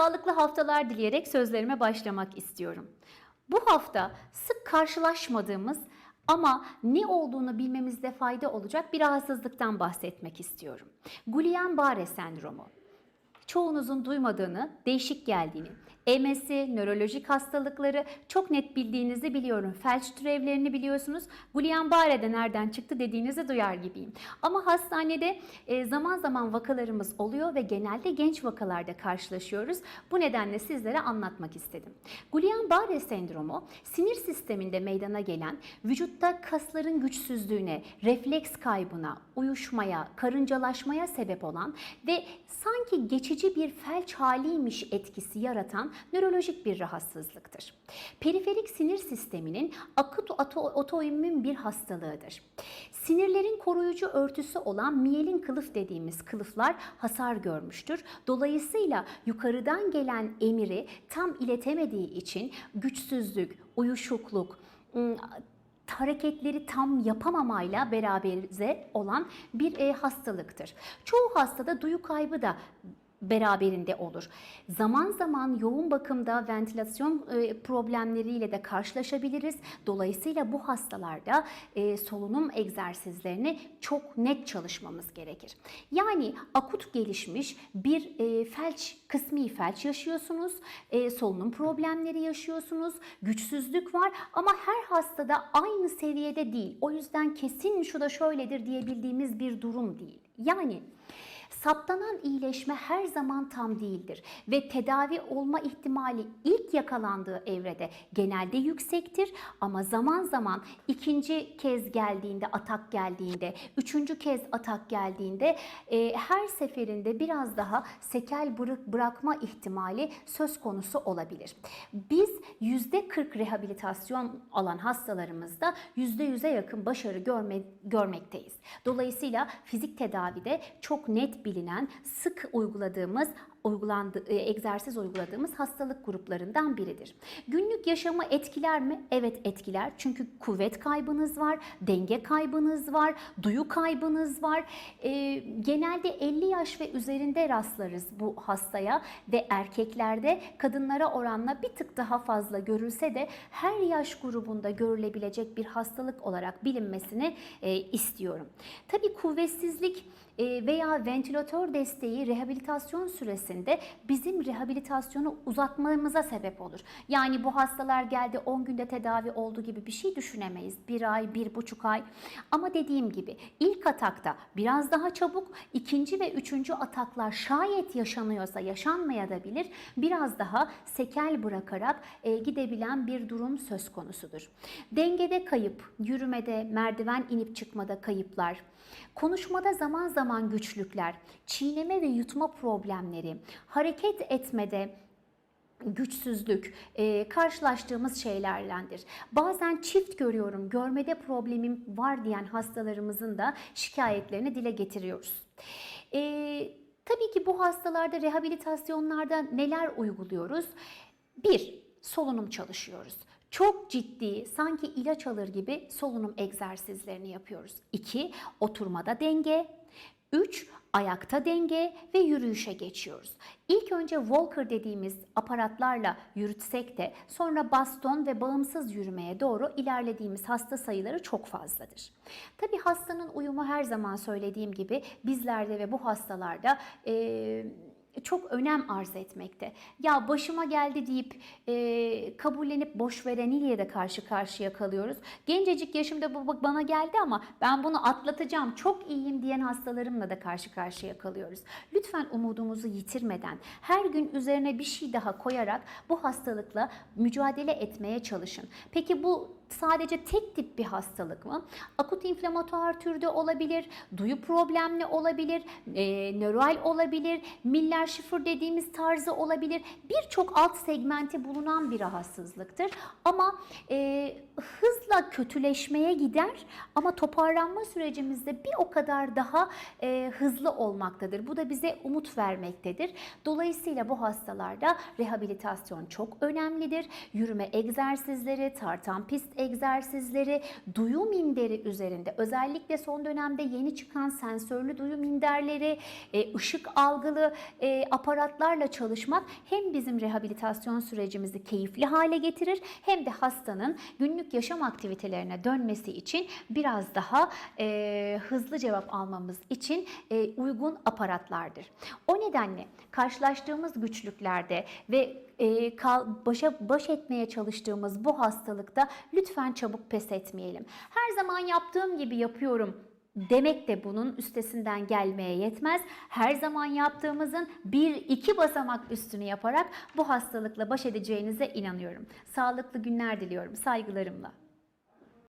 Sağlıklı haftalar dileyerek sözlerime başlamak istiyorum. Bu hafta sık karşılaşmadığımız ama ne olduğunu bilmemizde fayda olacak bir rahatsızlıktan bahsetmek istiyorum. Guillain-Barré sendromu. Çoğunuzun duymadığını, değişik geldiğini, EMS'i, nörolojik hastalıkları çok net bildiğinizi biliyorum. Felç türevlerini biliyorsunuz. Guillain-Barré'de nereden çıktı dediğinizi duyar gibiyim. Ama hastanede e, zaman zaman vakalarımız oluyor ve genelde genç vakalarda karşılaşıyoruz. Bu nedenle sizlere anlatmak istedim. Guillain-Barré sendromu sinir sisteminde meydana gelen vücutta kasların güçsüzlüğüne, refleks kaybına, uyuşmaya, karıncalaşmaya sebep olan ve sanki geçici bir felç haliymiş etkisi yaratan nörolojik bir rahatsızlıktır. Periferik sinir sisteminin akut oto- otoimmün bir hastalığıdır. Sinirlerin koruyucu örtüsü olan miyelin kılıf dediğimiz kılıflar hasar görmüştür. Dolayısıyla yukarıdan gelen emiri tam iletemediği için güçsüzlük, uyuşukluk, hareketleri tam yapamamayla beraberize olan bir e, hastalıktır. Çoğu hastada duyu kaybı da beraberinde olur. Zaman zaman yoğun bakımda ventilasyon e, problemleriyle de karşılaşabiliriz. Dolayısıyla bu hastalarda e, solunum egzersizlerini çok net çalışmamız gerekir. Yani akut gelişmiş bir e, felç, kısmi felç yaşıyorsunuz, solunum problemleri yaşıyorsunuz, güçsüzlük var ama her hastada aynı seviyede değil. O yüzden kesin şu da şöyledir diyebildiğimiz bir durum değil. Yani Saptanan iyileşme her zaman tam değildir ve tedavi olma ihtimali ilk yakalandığı evrede genelde yüksektir ama zaman zaman ikinci kez geldiğinde, atak geldiğinde, üçüncü kez atak geldiğinde e, her seferinde biraz daha sekel bırak, bırakma ihtimali söz konusu olabilir. Biz %40 rehabilitasyon alan hastalarımızda %100'e yakın başarı görme, görmekteyiz. Dolayısıyla fizik tedavide çok net bilinen, sık uyguladığımız uygulandı, e, egzersiz uyguladığımız hastalık gruplarından biridir. Günlük yaşamı etkiler mi? Evet etkiler. Çünkü kuvvet kaybınız var, denge kaybınız var, duyu kaybınız var. E, genelde 50 yaş ve üzerinde rastlarız bu hastaya ve erkeklerde kadınlara oranla bir tık daha fazla görülse de her yaş grubunda görülebilecek bir hastalık olarak bilinmesini e, istiyorum. Tabii kuvvetsizlik e, veya ventilatör desteği rehabilitasyon süresinde bizim rehabilitasyonu uzatmamıza sebep olur. Yani bu hastalar geldi 10 günde tedavi oldu gibi bir şey düşünemeyiz. Bir ay, bir buçuk ay. Ama dediğim gibi ilk atakta biraz daha çabuk, ikinci ve üçüncü ataklar şayet yaşanıyorsa yaşanmaya da bilir. Biraz daha sekel bırakarak e, gidebilen bir durum söz konusudur. Dengede kayıp, yürümede, merdiven inip çıkmada kayıplar, konuşmada zaman zaman güçlükler, çiğneme ve yutma problemleri, hareket etmede güçsüzlük e, karşılaştığımız şeylerdendir. Bazen çift görüyorum, görmede problemim var diyen hastalarımızın da şikayetlerini dile getiriyoruz. E, tabii ki bu hastalarda rehabilitasyonlarda neler uyguluyoruz? Bir, solunum çalışıyoruz. Çok ciddi, sanki ilaç alır gibi solunum egzersizlerini yapıyoruz. 2. Oturmada denge. 3. Ayakta denge ve yürüyüşe geçiyoruz. İlk önce walker dediğimiz aparatlarla yürütsek de sonra baston ve bağımsız yürümeye doğru ilerlediğimiz hasta sayıları çok fazladır. Tabi hastanın uyumu her zaman söylediğim gibi bizlerde ve bu hastalarda e, çok önem arz etmekte. Ya başıma geldi deyip e, kabullenip boş vereniyle de karşı karşıya kalıyoruz. Gencecik yaşımda bu bana geldi ama ben bunu atlatacağım, çok iyiyim diyen hastalarımla da karşı karşıya kalıyoruz. Lütfen umudumuzu yitirmeden her gün üzerine bir şey daha koyarak bu hastalıkla mücadele etmeye çalışın. Peki bu sadece tek tip bir hastalık mı? Akut inflamatuar türde olabilir, duyu problemli olabilir, e, nöral olabilir, Miller şifır dediğimiz tarzı olabilir. Birçok alt segmenti bulunan bir rahatsızlıktır. Ama e, hızla kötüleşmeye gider ama toparlanma sürecimizde bir o kadar daha e, hızlı olmaktadır. Bu da bize umut vermektedir. Dolayısıyla bu hastalarda rehabilitasyon çok önemlidir. Yürüme egzersizleri, tartan pist egzersizleri, duyu minderi üzerinde özellikle son dönemde yeni çıkan sensörlü duyu minderleri, e, ışık algılı e, aparatlarla çalışmak hem bizim rehabilitasyon sürecimizi keyifli hale getirir hem de hastanın günlük yaşam aktivitelerine dönmesi için biraz daha e, hızlı cevap almamız için uygun aparatlardır. O nedenle karşılaştığımız güçlüklerde ve başa baş etmeye çalıştığımız bu hastalıkta lütfen çabuk pes etmeyelim. Her zaman yaptığım gibi yapıyorum demek de bunun üstesinden gelmeye yetmez. Her zaman yaptığımızın bir iki basamak üstünü yaparak bu hastalıkla baş edeceğinize inanıyorum. Sağlıklı günler diliyorum saygılarımla.